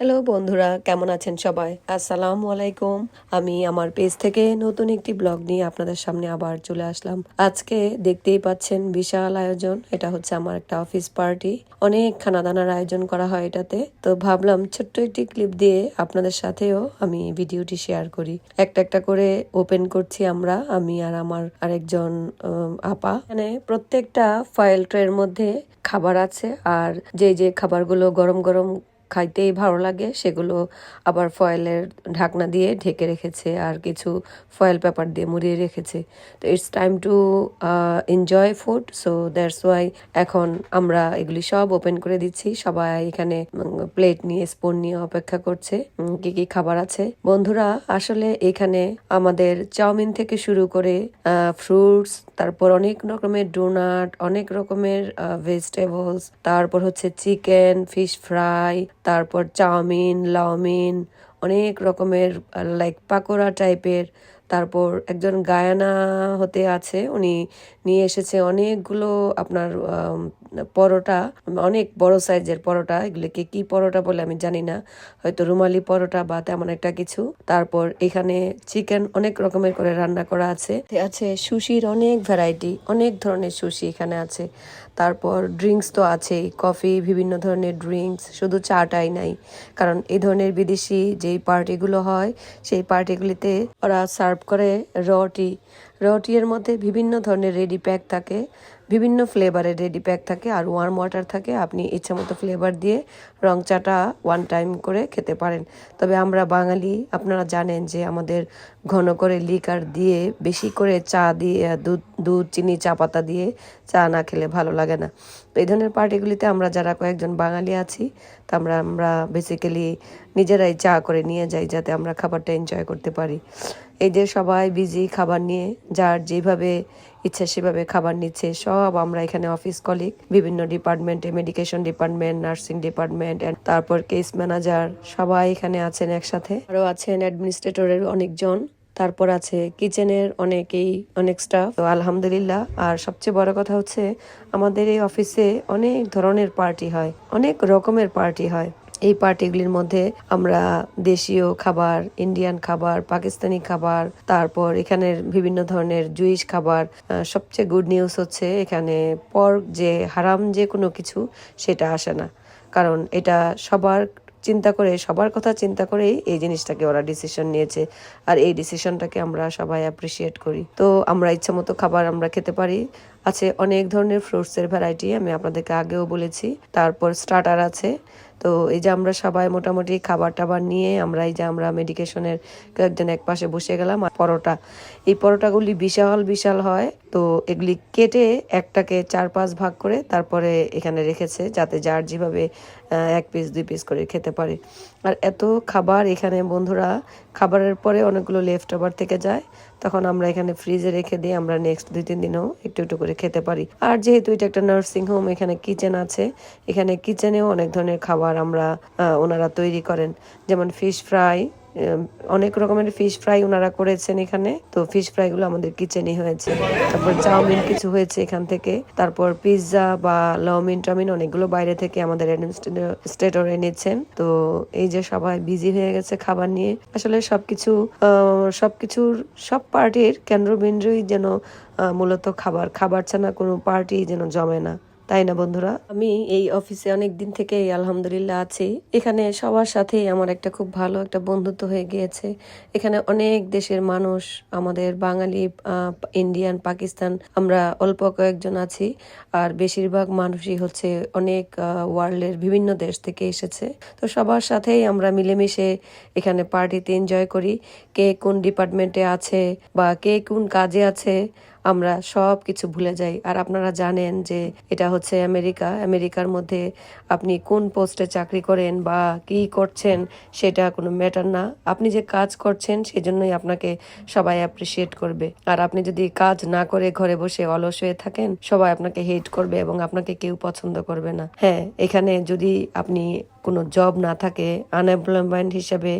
Hello বন্ধুরা, কেমন আছেন সবাই? আসসালামু আলাইকুম। আমি আমার পেজ থেকে নতুন একটি ব্লগ নিয়ে আপনাদের সামনে আবার চলে আসলাম। আজকে দেখতেই পাচ্ছেন বিশাল আয়োজন। এটা হচ্ছে আমার একটা অফিস পার্টি। অনেক খানা দানার আয়োজন করা হয় এটাতে। তো ভাবলাম ছোট্ট একটি ক্লিপ দিয়ে আপনাদের সাথেও আমি ভিডিওটি শেয়ার করি। একটা একটা করে ওপেন করছি আমরা, আমি আর আমার আরেকজন আপা। মানে প্রত্যেকটা ফয়েল ট্রের মধ্যে খাবার আছে। আর যে যে খাবারগুলো গরম গরম খাইতেই ভালো লাগে। সেগুলো আবার ফয়েলের ঢাকনা দিয়ে ঢেকে রেখেছে আর কিছু ফয়েল পেপার দিয়ে মুড়িয়ে রেখেছে। তো it's time to enjoy food so that's why এখন আমরা এগুলি সব ওপেন করে দিচ্ছি। সবাই এখানে প্লেট নিয়ে স্পুন নিয়ে অপেক্ষা করছে কি কি খাবার আছে। বন্ধুরা, আসলে এখানে আমাদের চাউমিন থেকে শুরু করে ফ্রুটস তারপর অনেক রকমের ডোনাট, অনেক রকমের ভেজিটেবলস তারপর হচ্ছে চিকেন ফিশ ফ্রাই তারপর চাউমিন, লাউমিন, অনেক রকমের লাইক পাকোড়া টাইপের। তারপর একজন গায়ানা হতে আছে, উনি নিয়ে এসেছে অনেকগুলো আপনার পরোটা, অনেক বড় সাইজের পরোটা, এগুলিকে কি পরোটা বলে আমি জানি না। হয়তো রুমালি পরোটা বা তেমন একটা কিছু। তারপর এখানে চিকেন অনেক রকমের করে রান্না করা আছে। আছে সুশির অনেক ভ্যারাইটি, অনেক ধরনের সুশি এখানে আছে। তারপর ড্রিঙ্কস তো আছেই, কফি, বিভিন্ন ধরনের ড্রিঙ্কস, শুধু চাটাই নাই। কারণ এই ধরনের বিদেশি যেই পার্টিগুলো হয়, সেই পার্টিগুলিতে ওরা সার্ভ করে রটি রটি এর মধ্যে বিভিন্ন ধরনের রেডি প্যাক থাকে, বিভিন্ন ফ্লেভারের রেডি প্যাক থাকে আর ওয়ার্ম ওয়াটার থাকে। আপনি ইচ্ছা মতো ফ্লেভার দিয়ে রং চাটা ওয়ান টাইম করে খেতে পারেন। তবে আমরা বাঙালি, আপনারা জানেন যে আমাদের ঘন করে লিকার দিয়ে, বেশি করে চা দিয়ে, দুধ দুধ, চিনি, চা পাতা দিয়ে চা না খেলে ভালো লাগে না। এই ধরনের পার্টিগুলিতে আমরা যারা কয়েকজন বাঙালি আছি, তা আমরা আমরা বেসিক্যালি নিজেরাই চা করে নিয়ে যাই যাতে আমরা খাবারটা এনজয় করতে পারি। এই যে সবাই বিজি খাবার নিয়ে, যার যেভাবে ইচ্ছা সেভাবে খাবার নিচ্ছে, সব আমরা এখানে অফিস কলিগ বিভিন্ন ডিপার্টমেন্টে মেডিকেশন ডিপার্টমেন্ট নার্সিং ডিপার্টমেন্ট তারপর কেস ম্যানেজার সবাই এখানে আছেন একসাথে। আরও আছেন অ্যাডমিনিস্ট্রেটরের অনেকজন। তারপর আছে কিচেনের অনেকেই, অনেক স্টাফ তো আলহামদুলিল্লাহ, আর সবচেয়ে বড় কথা হচ্ছে আমাদের এই অফিসে অনেক ধরনের পার্টি হয়, অনেক রকমের পার্টি হয়। এই পার্টিগুলির মধ্যে আমরা দেশীয় খাবার ইন্ডিয়ান খাবার পাকিস্তানি খাবার, তারপর এখানের বিভিন্ন ধরনের জুইশ খাবার সবচেয়ে গুড নিউজ হচ্ছে এখানে পর্ক যে হারাম যে কোনো কিছু, সেটা আসে না। কারণ এটা সবার চিন্তা করে, সবার কথা চিন্তা করেই এই জিনিসটাকে ওরা ডিসিশন নিয়েছে। আর এই ডিসিশনটাকে আমরা সবাই অ্যাপ্রিসিয়েট করি। তো আমরা ইচ্ছা মতো খাবার আমরা খেতে পারি। আছে অনেক ধরনের ফ্রুটসের ভ্যারাইটি আমি আপনাদেরকে আগেও বলেছি। তারপর স্টার্টার আছে। তো এই যে আমরা সবাই মোটামুটি খাবার টাবার নিয়ে আমরা এই যে আমরা মেডিকেশনের কয়েকজন এক পাশে বসে গেলাম আর পরোটা। এই পরোটাগুলি বিশাল বিশাল হয়। তো এগুলি কেটে একটাকে চার পাঁচ ভাগ করে তারপরে এখানে রেখেছে যাতে যার যেভাবে এক পিস দুই পিস করে খেতে পারে। আর এত খাবার এখানে বন্ধুরা, খাবারের পরে অনেকগুলো লেফট ওভার থেকে যায়। তখন আমরা এখানে ফ্রিজে রেখে দিয়ে আমরা নেক্সট দুই, তিন দিনও একটু একটু করে খেতে পারি। আর যেহেতু এটা একটা নার্সিং হোম এখানে কিচেন আছে, এখানে কিচেনেও অনেক ধরনের খাবার আমরা ওনারা তৈরি করেন। যেমন ফিশ ফ্রাই অনেক রকমের ফিশ ফ্রাই ওনারা করেছেন এখানে। তো ফিশ ফ্রাই গুলো আমাদের কিচেনে হয়েছে। তারপর চাউমিন কিছু হয়েছে এখান থেকে। তারপর পিৎজা বা লাউমিন টাউমিন অনেকগুলো বাইরে থেকে আমাদের স্টেটর এনেছেন। তো এই যে সবাই বিজি হয়ে গেছে খাবার নিয়ে। আসলে সবকিছু সবকিছুর, সব পার্টির কেন্দ্রবিন্দুই যেন মূলত খাবার। খাবার ছাড়া কোনো পার্টি যেন জমে না। তাই না, বন্ধুরা? আমি এই অফিসে অনেক দিন থেকে আলহামদুলিল্লাহ, আছি। এখানে সবার সাথেই আমার একটা খুব ভালো একটা বন্ধুত্ব হয়ে গিয়েছে। এখানে অনেক দেশের মানুষ, আমাদের বাঙালি ইন্ডিয়ান, পাকিস্তান, আমরা অল্প কয়েকজন আছি। আর বেশিরভাগ মানুষই হচ্ছে অনেক ওয়ার্ল্ডের বিভিন্ন দেশ থেকে এসেছে। তো সবার সাথেই আমরা মিলেমিশে এখানে পার্টিতে এনজয় করি। কে কোন ডিপার্টমেন্টে আছে বা কে কোন কাজে আছে আমরা সব কিছু ভুলে যাই। আর আপনারা জানেন যে এটা হচ্ছে আমেরিকা। আমেরিকার মধ্যে আপনি কোন পোস্টে চাকরি করেন বা কি করছেন সেটা কোনো ম্যাটার না। আপনি যে কাজ করছেন সেজন্যই আপনাকে সবাই অ্যাপ্রিসিয়েট করবে। আর আপনি যদি কাজ না করে ঘরে বসে অলস হয়ে থাকেন, সবাই আপনাকে হেট করবে এবং আপনাকে কেউ পছন্দ করবে না। হ্যাঁ এখানে যদি আপনি কোনো জব না থাকে আনএমপ্লয়মেন্ট হিসেবে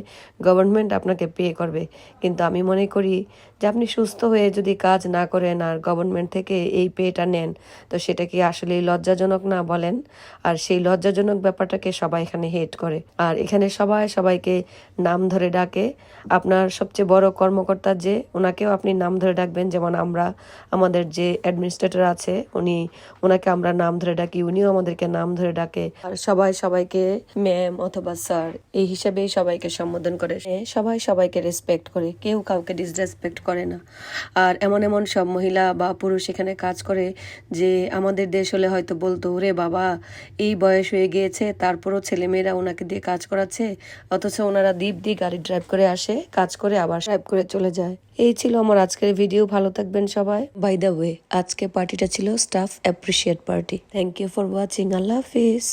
গভর্নমেন্ট আপনাকে পে করবে। কিন্তু আমি মনে করি যে আপনি সুস্থ হয়ে যদি কাজ না করেন আর গভর্নমেন্ট থেকে এই পেটা নেন, তো সেটা কি আসলে লজ্জাজনক না বলেন? আর সেই লজ্জাজনক ব্যাপারটাকে সবাই এখানে হেট করে। আর এখানে সবাই সবাইকে নাম ধরে ডাকে। আপনার সবচেয়ে বড় কর্মকর্তা যে, ওনাকেও আপনি নাম ধরে ডাকবেন। যেমন আমরা, আমাদের যে অ্যাডমিনিস্ট্রেটর আছে, উনি, ওনাকে আমরা নাম ধরে ডাকি, উনিও আমাদেরকে নাম ধরে ডাকে। আর সবাই সবাইকে ম্যাম অথবা স্যার, এই হিসাবেই সবাইকে সম্বোধন করে। সবাই সবাইকে রেসপেক্ট করে, কেউ কাউকে ডিসরেসপেক্ট করে না। আর এমন এমন সব মহিলা বা পুরুষ এখানে কাজ করে যে আমাদের দেশ হলে হয়তো বলতো, ওরে বাবা, এই বয়স হয়ে গিয়েছে, তারপরও ছেলেমেয়েরা ওনাকে দিয়ে কাজ করাচ্ছে, অথচ ওনারা দ্বীপ দিয়ে গাড়ি ড্রাইভ করে আসে, কাজ করে আবার ড্রাইভ করে চলে যায়। এই ছিল আমার আজকের ভিডিও ভালো থাকবেন সবাই। বাই দ্য ওয়ে আজকে পার্টিটা ছিল staff appreciate party thank you for watching Allah Hafiz.